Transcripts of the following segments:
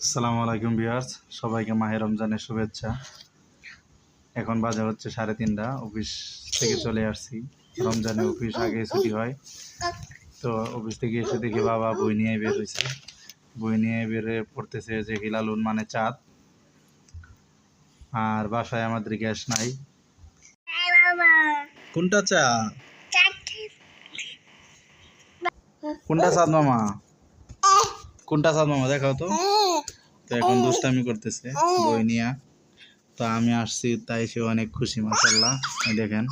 আসসালামু আলাইকুম বিয়ার্স সবাইকে মাহে রমজানের শুভেচ্ছা। এখন বাজে হচ্ছে সাড়ে তিনটা, অফিস থেকে চলে আসছি। রমজানে অফিস আগে ছুটি হয়। তো অফিস থেকে এসে দেখি বাবা বই নিয়ে বের হয়েছে বই নিয়ে বেরে পড়তেছে যে হিলালুন মানে চাঁদ। আর বাসায় আমাদের গ্যাস নাই। কোনটা চা? কোনটা চাঁদ মামা? কোনটা চাঁদ মামা, দেখাও তো। এখন দুষ্টামি করতেছে বই নিয়ে। তো আমি আসছি তাই সে অনেক খুশি মাসাল্লাহ দেখেন।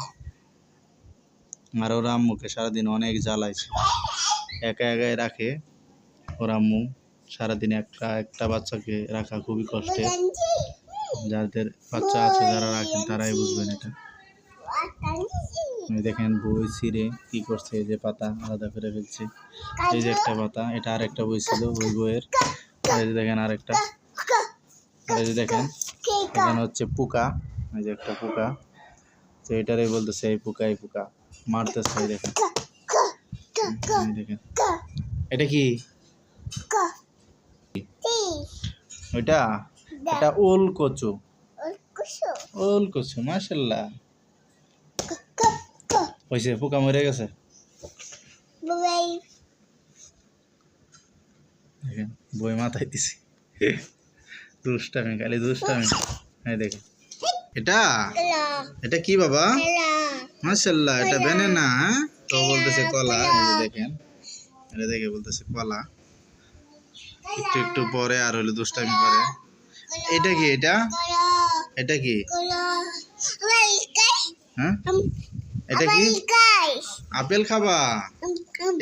আর ওর আম্মুকে সারাদিন অনেক জ্বালাইছে। একা একাই রাখে ওর আম্মু। সারাদিন একটা একটা বাচ্চাকে রাখা খুবই কষ্টের যাদের বাচ্চা আছে যারা রাখেন তারাই বুঝবেন এটা। দেখেন বই ছিঁড়ে কি করছে এই যে পাতা আলাদা করে ফেলছে। এই যে একটা পাতা এটা আর একটা বই ছিল ওই বইয়ের। দেখেন আরেকটা। আর এই দেখেন, এখানে হচ্ছে পোকা, এই যে একটা পোকা। তো এটারই বলতেছে, এই পোকা এই পোকা, মারতেছে দেখেন। দেখেন। এটা কি? ওইটা? এটা ওল কচু। ওল কচু মাশাল্লাহ হয়েছে পোকা মরে গেছে। বই মাথায় দিছি। দুষ্টামি খালি দুষ্টামি। এই দেখেন। এটা? এটা কি বাবা? মাশাল্লাহ এটা বেনানা হ্যাঁ তো বলতেছে কলা। এই দেখেন এটা দেখে বলতেছে কলা। একটু একটু পরে আর হলো দুষ্টামি করে। এটা কি এটা? এটা কি? হ্যাঁ? এটা কি? আপেল খাবা?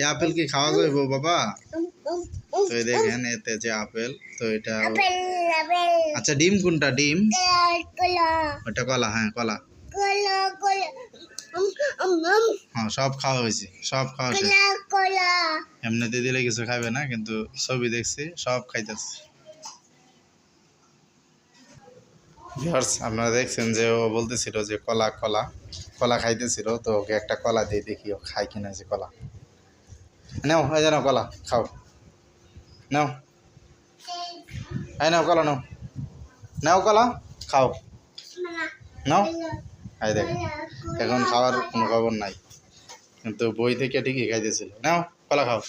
এই আপেল কি খাওয়া যাবে বাবা? তো এই দেখেন এতে যে আপেল তো এটা আচ্ছা ডিম কোনটা? ডিম? ওটা কলা হ্যাঁ কলা। হ্যাঁ সব খাওয়া হয়েছে সব খাওয়া শেষ। এমনিতে দিলে কিছু খাবে না কিন্তু ছবি দেখছি সব খাইতেছে। ভিউয়ার্স আপনারা দেখছেন যে ও বলতেছিল যে কলা কলা কলা খাইতেছিল তো ওকে একটা কলা দিয়ে দেখি ও খায় কিনা যে কলা। নাও এই জানো কলা খাও। নাও। এই নাও, কলা নাও। নাও কলা, খাও। নাও? এই দেখেন এখন খাওয়ার কোনো খবর নাই। কিন্তু বই থেকে ঠিকই খাইতেছিল। নাও, কলা খাও।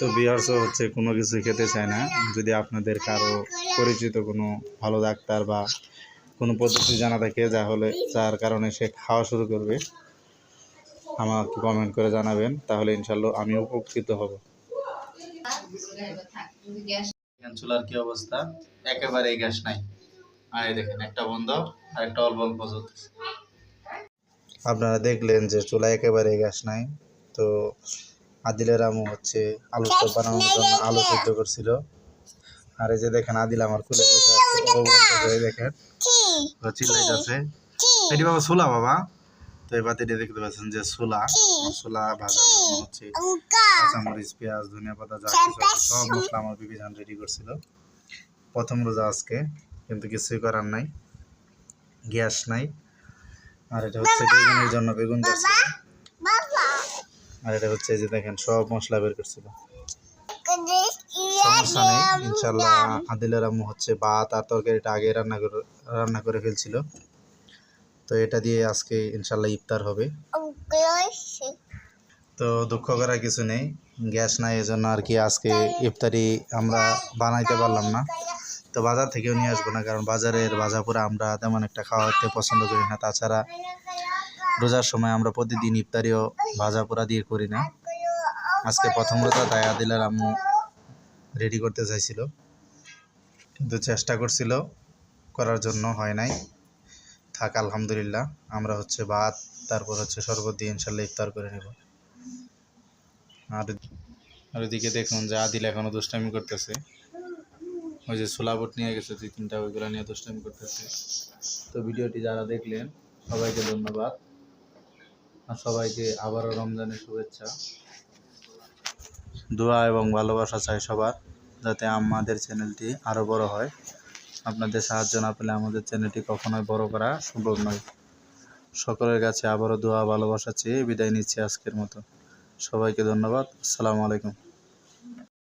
তো বিহার্স হচ্ছে কোনো কিছু খেতে চায় না। যদি আপনাদের কারও পরিচিত কোনো ভালো ডাক্তার বা কোনো পদ্ধতি জানা থাকে যা হলে যার কারণে সে খাওয়া শুরু করবে। আমাকে কমেন্ট করে জানাবেন তাহলে ইনশাল্লাহ আমি উপকৃত হব। চুলার কি অবস্থা? একেবারে গ্যাস নাই। আর এই দেখেন একটা বন্ধ আর একটা অল্প অল্প জ্বলতেছে। আপনারা দেখলেন যে চুলা একেবারে গ্যাস নাই তো আদিলের আমু হচ্ছে আলু চপ বানানোর জন্য আলু সিদ্ধ করছিল। আর এই যে দেখেন আদিল আমার খুলে বসে আছে। দেখেন। ও চিল্লাইতেছে। এটি বাবা সোলা বাবা। তো এই বাতিটি দেখতে পাচ্ছেন যে সোলা সোলা ভাজার জন্য হচ্ছে কাঁচামরিচ পেঁয়াজ ধনিয়া পাতা যা সব মশলা আমার বিবি জান রেডি করছিল। প্রথম রোজা আজকে কিন্তু কিছুই করার নাই গ্যাস নাই। আর এটা হচ্ছে বেগুনের জন্য বেগুন যাচ্ছিল আর এটা হচ্ছে যে দেখেন সব মশলা বের করছিল। সমস্যা নেই ইনশাল্লাহ আদিলের আম্মু হচ্ছে ভাত আর তরকারিটা আগে রান্না করে রান্না করে ফেলছিল। তো এটা দিয়ে আজকে ইনশাল্লাহ ইফতার হবে। তো দুঃখ করার কিছু নেই, গ্যাস নাই এজন্য আর কি আজকে ইফতারি আমরা বানাইতে পারলাম না। তো বাজার থেকেও নিয়ে আসব না, কারণ বাজারের ভাজাপুরা আমরা তেমন একটা খাওয়াতে পছন্দ করি না। তাছাড়া রোজার সময় আমরা প্রতিদিন ইফতারিও ভাজাপুরা দিয়ে করি না। আজকে প্রথম রোজা, তাই আদিলার আম্মু রেডি করতে চাইছিল। কিন্তু চেষ্টা করছিল, করার জন্য হয় নাই। থাক, আলহামদুলিল্লাহ। আমরা হচ্ছে ভাত, তারপর হচ্ছে শরবত দিয়ে ইনশাল্লাহ ইফতার করে নেব। আর আর ওদিকে দেখুন যে আদিল এখনও দুষ্টামি করতেছে। ওই যে ছোলা বুট নিয়ে গেছে দুই তিনটা, ওইগুলো নিয়ে দুষ্টামি করতেছে। তো ভিডিওটি যারা দেখলেন, সবাইকে ধন্যবাদ। আর সবাইকে আবারও রমজানের শুভেচ্ছা। দোয়া এবং ভালোবাসা চাই সবার, যাতে আমাদের চ্যানেলটি আরও বড় হয়। আপনাদের সাহায্য না পেলে আমাদের চ্যানেলটি কখনোই বড় করা সম্ভব নয়। সকলের কাছে আবারও দোয়া, ভালোবাসা চেয়ে বিদায় নিচ্ছি আজকের মতো। সবাইকে ধন্যবাদ। আসসালামু আলাইকুম।